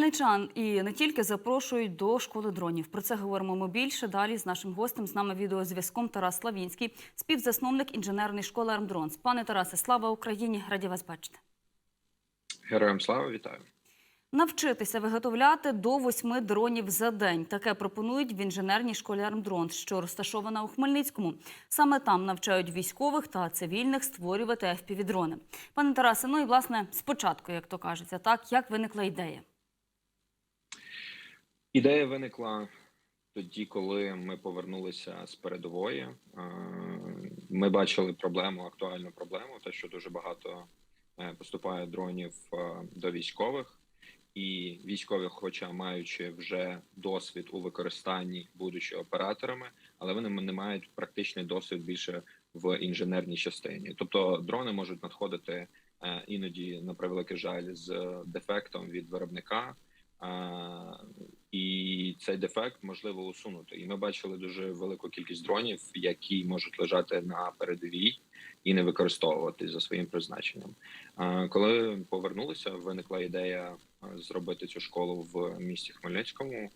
Хмельничан і не тільки запрошують до школи дронів. Про це говоримо ми більше далі з нашим гостем. З нами відеозв'язком Тарас Славінський, співзасновник інженерної школи Армдронс. Пане Тарасе, слава Україні! Раді вас бачити. Героям слава вітаю. Навчитися виготовляти до восьми дронів за день. Таке пропонують в інженерній школі Армдронс, що розташована у Хмельницькому. Саме там навчають військових та цивільних створювати FPV-дрони. Пане Тарасе, ну і власне спочатку, як то кажеться, так як виникла ідея? Ідея виникла тоді, коли ми повернулися з передової. Ми бачили проблему, актуальну проблему, те, що дуже багато е, поступає дронів е, до військових, і військові, хоча маючи вже досвід у використанні, будучи операторами, але вони не мають практичний досвід більше в інженерній частині. Тобто дрони можуть надходити е, іноді на превеликий жаль з дефектом від виробника. І цей дефект можливо усунути. І ми бачили дуже велику кількість дронів, які можуть лежати на передовій і не використовуватись за своїм призначенням. Коли повернулися, виникла ідея зробити цю школу в місті Хмельницькому.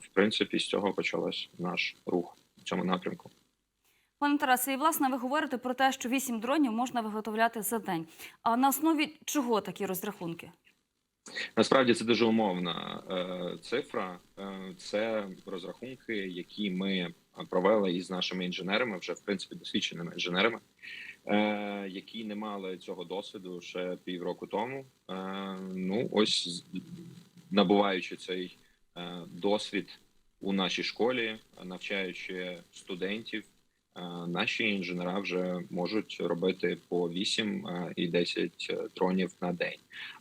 В принципі, з цього почався наш рух в цьому напрямку. Пане Тарасе, і власне ви говорите про те, що вісім дронів можна виготовляти за день. А на основі чого такі розрахунки? Насправді це дуже умовна е, цифра. Е, це розрахунки, які ми провели із нашими інженерами, вже в принципі досвідченими інженерами, е, які не мали цього досвіду ще півроку тому. Е, ну ось набуваючи цей е, досвід у нашій школі, навчаючи студентів. Е, Наші інженера вже можуть робити по 8 е, і 10 дронів на день.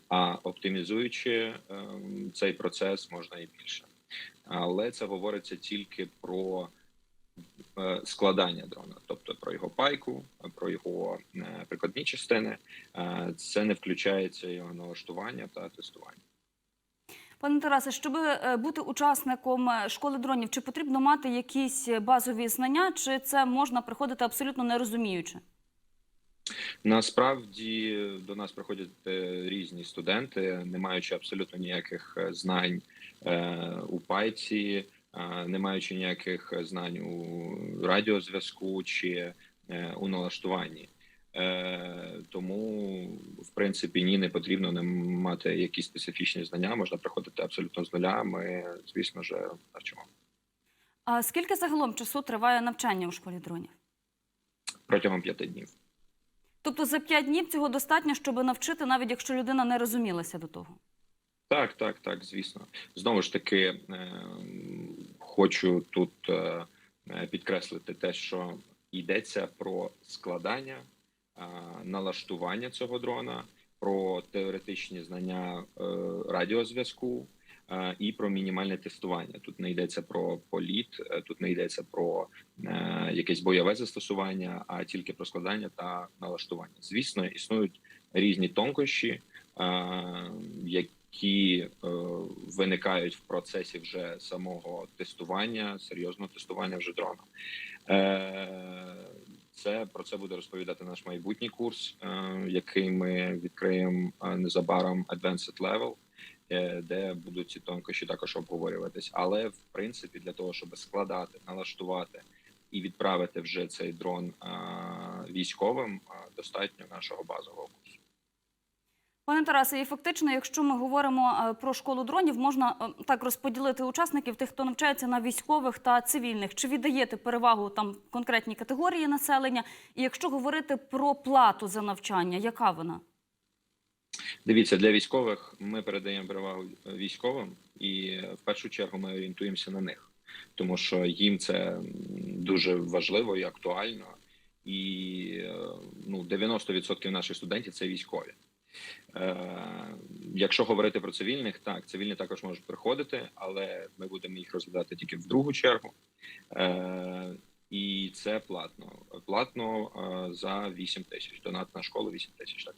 А оптимізуючи ем, цей процес можна і більше. Але це говориться тільки про е, складання дрона, тобто про його пайку, про його е, прикладні частини. Е, Це не включається його налаштування та тестування. Пане Тарасе, щоб е, бути учасником е, школи дронів, чи потрібно мати якісь базові знання, чи це можна приходити абсолютно не розуміючи? Насправді до нас приходять е, різні студенти, не маючи абсолютно ніяких е, знань е, у пайці, е, не маючи ніяких знань у радіозв'язку чи е, у налаштуванні. Е, Тому, в принципі, ні, не потрібно не мати якісь специфічні знання. Можна приходити абсолютно з нуля. Ми, звісно ж, навчимо А скільки загалом часу триває навчання у школі дронів? протягом п'яти днів. Тобто за п'ять днів цього достатньо, щоб навчити, навіть якщо людина не розумілася до того. Так, так, так, звісно. Знову ж таки, е, хочу тут е, підкреслити те, що йдеться про складання, налаштування цього дрона, про теоретичні знання е, радіозв'язку е, і про мінімальне тестування. Тут не йдеться про політ, е, тут не йдеться про якесь бойове застосування, а тільки про складання та налаштування. Звісно, існують різні тонкощі. які виникають в процесі вже самого тестування, серйозного тестування вже дрона. Це про це буде розповідати наш майбутній курс, е, який ми відкриємо е, незабаром Advanced Level, е, де будуть ці тонкощі також обговорюватись. Але в принципі, для того, щоб складати, налаштувати і відправити вже цей дрон військовим, достатньо нашого базового курсу. Пане Тарасе, і фактично, якщо ми говоримо е, про школу дронів, можна е, так розподілити учасників тих, хто навчається на військових та цивільних. Чи віддаєте перевагу там конкретній категорії населення? І якщо говорити про плату за навчання, яка вона? Дивіться, для військових ми передаємо перевагу військовим, і в першу чергу ми орієнтуємося на них, тому що їм це дуже важливо і актуально. І е, ну, 90% наших студентів це військові. Е, якщо говорити про цивільних, так цивільні також можуть приходити, але ми будемо їх розглядати тільки в другу чергу. Е, і це платно. Платно е, за 8 тисяч. Донат на школу 8 тисяч. Так.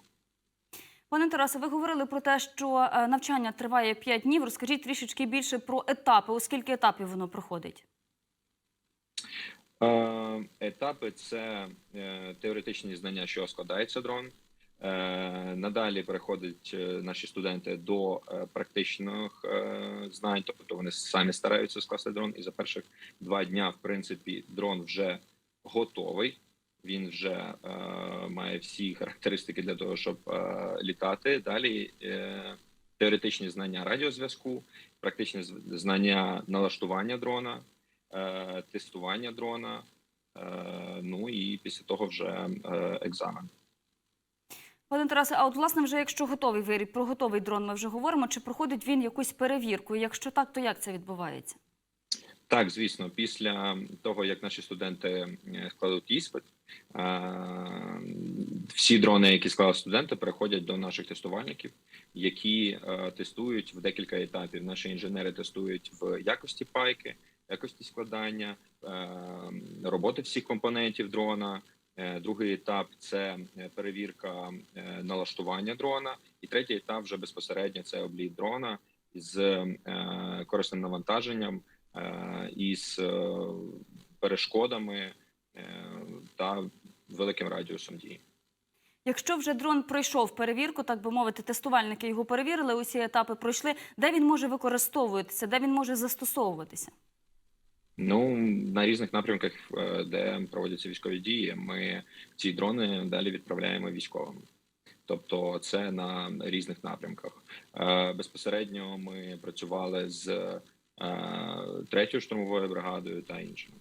Пане Тарасе, ви говорили про те, що навчання триває 5 днів. Розкажіть трішечки більше про етапи. У скільки етапів воно проходить? Етапи це теоретичні знання, що складається дрон. Е, Надалі переходять е, наші студенти до е, практичних знань, тобто вони самі стараються скласти дрон, і за перших два дня, в принципі, дрон вже готовий. Він вже має всі характеристики для того, щоб літати. Далі теоретичні знання радіозв'язку, практичні знання налаштування дрона, тестування дрона. Ну і після того вже екзамен. Пане Тарасе, а от власне, вже якщо готовий виріб, про готовий дрон ми вже говоримо, чи проходить він якусь перевірку? Якщо так, то як це відбувається? Так, звісно, після того як наші студенти е, складуть іспит, е, всі дрони, які склали студенти, переходять до наших тестувальників, які е, тестують в декілька етапів. Наші інженери тестують в якості пайки, якості складання, роботи всіх компонентів дрона. Е, Другий етап це е, перевірка е, налаштування дрона, і третій етап вже безпосередньо це обліт дрона з корисним навантаженням із е, перешкодами та великим радіусом дії. Якщо вже дрон пройшов перевірку, так би мовити, тестувальники його перевірили, усі етапи пройшли, де він може використовуватися, де він може застосовуватися? Ну на різних напрямках, е, де проводяться військові дії, ми ці дрони далі відправляємо військовим. Тобто, це на різних напрямках. Е, Безпосередньо ми працювали з е, третьою штурмовою бригадою та іншими.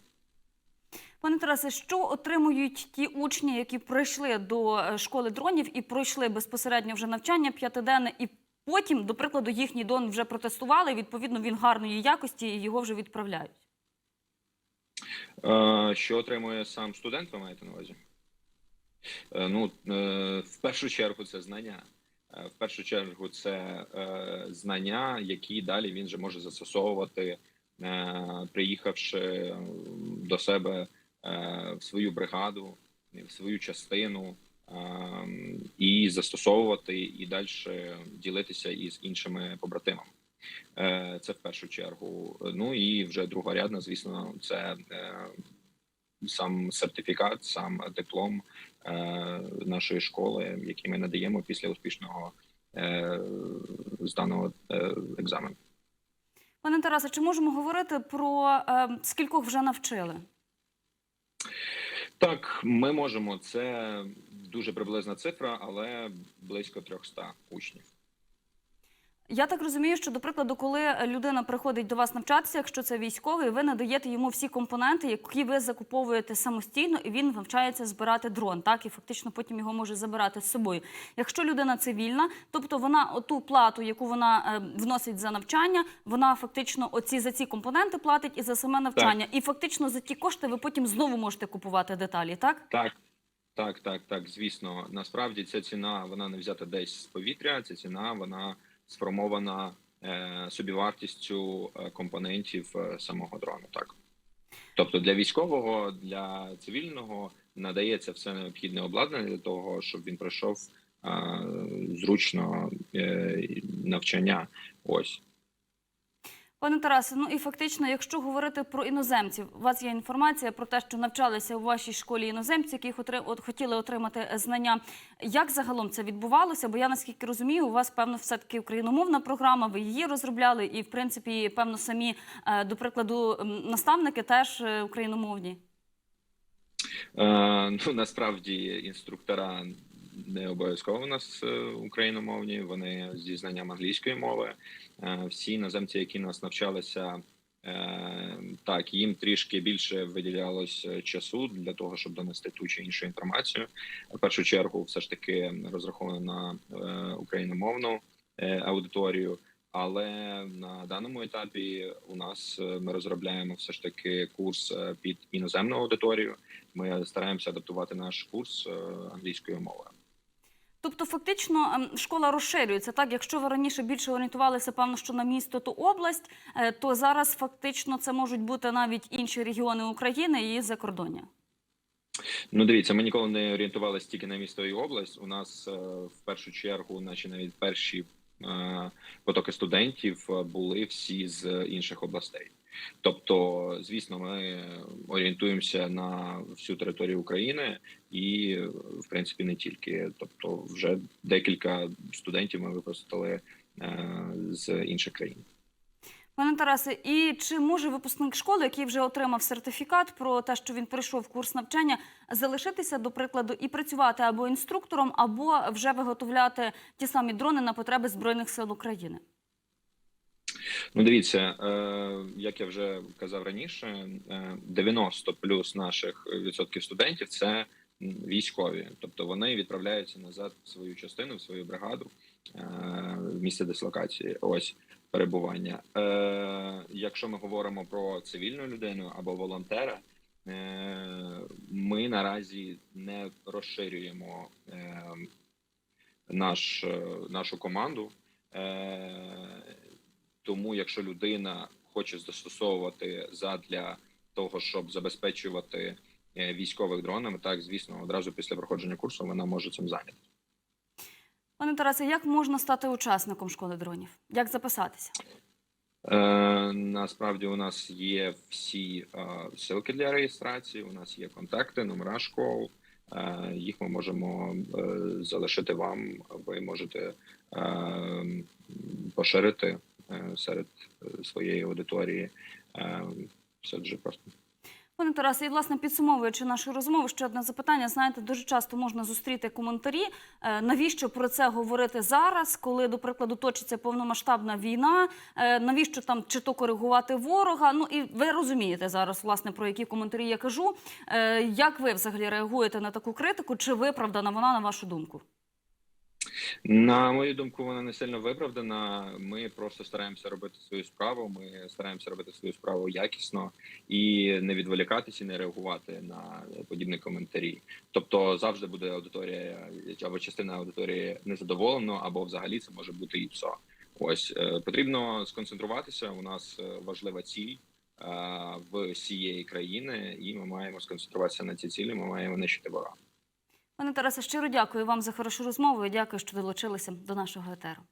Пане Тарасе, що отримують ті учні, які прийшли до школи дронів і пройшли безпосередньо вже навчання п'ятиденне, і потім, до прикладу, їхній дрон вже протестували. Відповідно, він гарної якості і його вже відправляють. Е, Що отримує сам студент, ви маєте на увазі? Е, Ну, е, в першу чергу, це знання. В першу чергу, це знання, які далі він же може застосовувати, приїхавши до себе в свою бригаду, в свою частину, і застосовувати і далі ділитися із іншими побратимами. Е, Це в першу чергу. Ну і вже другорядно, звісно, це е, сам сертифікат, сам диплом е, нашої школи, який ми надаємо після успішного зданого екзамену. Пане Тарасе, чи можемо говорити про скількох вже навчили? Так, ми можемо. Це дуже приблизна цифра, але близько 300 учнів. Я так розумію, що, до прикладу, коли людина приходить до вас навчатися, якщо це військовий, ви надаєте йому всі компоненти, які ви закуповуєте самостійно, і він навчається збирати дрон, так і фактично потім його може забирати з собою. Якщо людина цивільна, тобто вона оту плату, яку вона е, вносить за навчання, вона фактично оці за ці компоненти платить і за саме навчання. І фактично за ті кошти ви потім знову можете купувати деталі, так? Так, так, так, так. Звісно, насправді ця ціна вона не взята десь з повітря. Ця ціна вона сформована е, собівартістю е, компонентів е, самого дрону. Так, тобто для військового, для цивільного надається все необхідне обладнання для того, щоб він пройшов зручно навчання. Ось. Пане Тарасе, ну і фактично, якщо говорити про іноземців, у вас є інформація про те, що навчалися у вашій школі іноземці, які хотіли отримати знання. Як загалом це відбувалося? Бо я наскільки розумію, у вас певно все таки україномовна програма. Ви її розробляли, і в принципі, певно, самі е, до прикладу наставники теж е, україномовні. Е, ну насправді інструктора не обов'язково у нас е, україномовні, вони зі знанням англійської мови. Е, всі іноземці, які нас навчалися, е, так їм трішки більше виділялось часу для того, щоб донести ту чи іншу інформацію. В першу чергу, все ж таки розраховано на україномовну аудиторію. Але на даному етапі у нас ми розробляємо все ж таки курс під іноземну аудиторію. Ми стараємося адаптувати наш курс англійською мовою. Тобто, фактично, ем, школа розширюється. Так, якщо ви раніше більше орієнтувалися, певно, що на місто то область, е, то зараз фактично це можуть бути навіть інші регіони України і закордоння. Ну, дивіться, ми ніколи не орієнтувалися тільки на місто і область. У нас е, в першу чергу, наші навіть перші е, потоки студентів були всі з інших областей. Тобто, звісно, ми орієнтуємося на всю територію України і, в принципі, не тільки. Тобто, вже декілька студентів ми випустили е, з інших країн. Пане Тарасе, і чи може випускник школи, який вже отримав сертифікат про те, що він пройшов курс навчання, залишитися, до прикладу, і працювати або інструктором, або вже виготовляти ті самі дрони на потреби збройних сил України? Ну, дивіться, е, як я вже казав раніше, е, 90 плюс наших відсотків студентів це військові, тобто вони відправляються назад в свою частину, в свою бригаду е, в місце дислокації. Ось перебування. Е, якщо ми говоримо про цивільну людину або волонтера, е, ми наразі не розширюємо е, наш, е, нашу команду. Тому, якщо людина хоче застосовувати задля того, щоб забезпечувати е, військових дронами, так звісно, одразу після проходження курсу вона може цим зайняти. Пане Тарасе, як можна стати учасником школи дронів? Як записатися? Е, насправді у нас є всі е, ссылки для реєстрації. У нас є контакти, номера школ. Е, їх ми можемо е, залишити вам. Ви можете е, поширити серед е, своєї аудиторії. Е, все дуже просто. Пане Тарасе, і власне підсумовуючи нашу розмову, ще одне запитання. Знаєте, дуже часто можна зустріти коментарі. е, Навіщо про це говорити зараз, коли, до прикладу, точиться повномасштабна війна? Е, Навіщо там чи то коригувати ворога? Ну і ви розумієте зараз, власне, про які коментарі я кажу. Е, Як ви взагалі реагуєте на таку критику? Чи виправдана вона на вашу думку? На мою думку, вона не сильно виправдана. Ми просто стараємося робити свою справу. Ми стараємося робити свою справу якісно і не відволікатися, не реагувати на подібні коментарі. Тобто завжди буде аудиторія або частина аудиторії незадоволена, або взагалі це може бути і все. Ось е, потрібно сконцентруватися. У нас е, важлива ціль е, в всієї країни, і ми маємо сконцентруватися на цій цілі. Ми маємо нищити ворога. Пане Тарасе, щиро дякую вам за хорошу розмову і дякую, що долучилися до нашого етеру.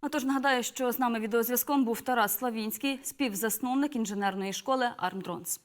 Отож, нагадаю, що з нами відеозв'язком був Тарас Славінський, співзасновник інженерної школи «Армдронс».